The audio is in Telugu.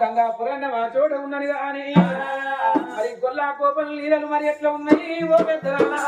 గంగా మా చోట ఉన్నది కానీ. మరి గొల్లా కోపం లీలలు మరి ఎట్లా ఉన్నాయి ఓ పెద్దరా